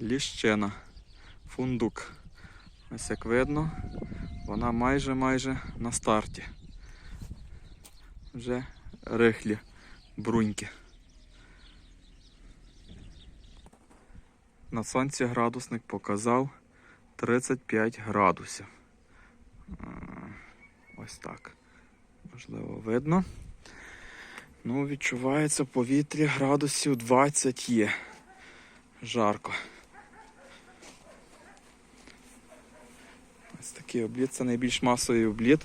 ліщина, фундук. Ось як видно, вона майже майже на старті. Вже рихлі бруньки. На сонці градусник показав 35 градусів. Ось так. Можливо, видно. Ну, відчувається в повітрі градусів 20 є. Жарко. Ось такий обліт. Це найбільш масовий обліт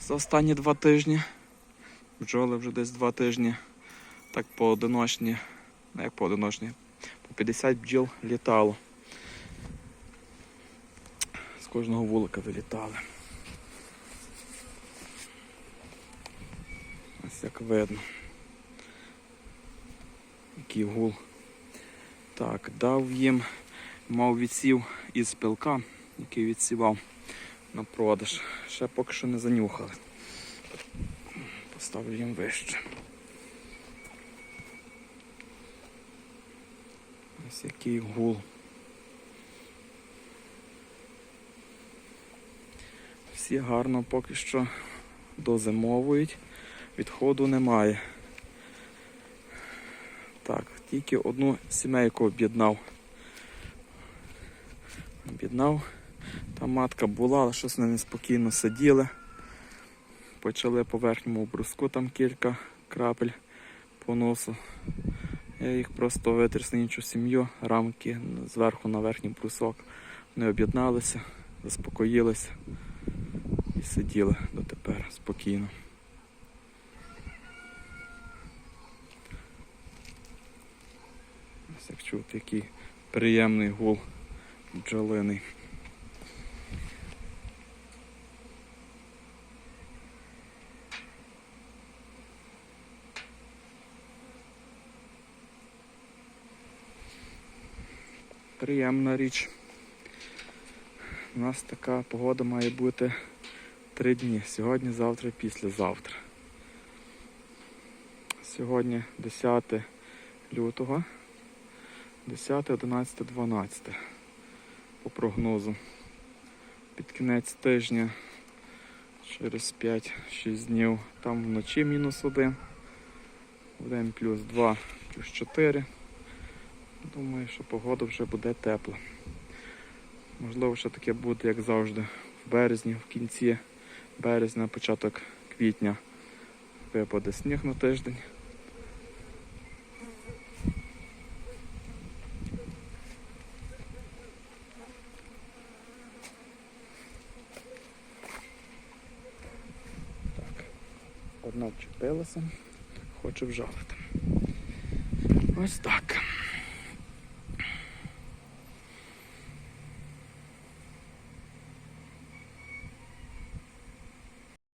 за останні два тижні. Бджоли вже десь два тижні. Так поодиночні. Ну як поодиночні. По 50 бджіл літало. З кожного вулика вилітали. Ось як видно. Який гул. Так, дав їм, мав відсів із пилка, який відсівав на продаж. Ще поки що не занюхали. Поставлю їм вище. Ось який гул. Всі гарно поки що дозимовують, відходу немає. Так, тільки одну сімейку об'єднав. Об'єднав. Там матка була, але щось вони неспокійно сиділи. Почали по верхньому бруску там кілька крапель по носу. Я їх просто витряс на іншу сім'ю, рамки зверху на верхній брусок. Вони об'єдналися, заспокоїлися і сиділи дотепер спокійно. Ось як чути, який приємний гул бджолиний. Приємна річ. У нас така погода має бути три дні. Сьогодні, завтра, післязавтра. Сьогодні 10 лютого. 10, 11, 12 по прогнозу. Під кінець тижня через 5-6 днів там вночі мінус 1, в день плюс 2, плюс 4. Думаю, що погода вже буде тепла. Можливо, ще таке буде, як завжди, в березні, в кінці березня, початок квітня випаде сніг на тиждень. Так, одна вчепилася, хоче вжалити. Ось так.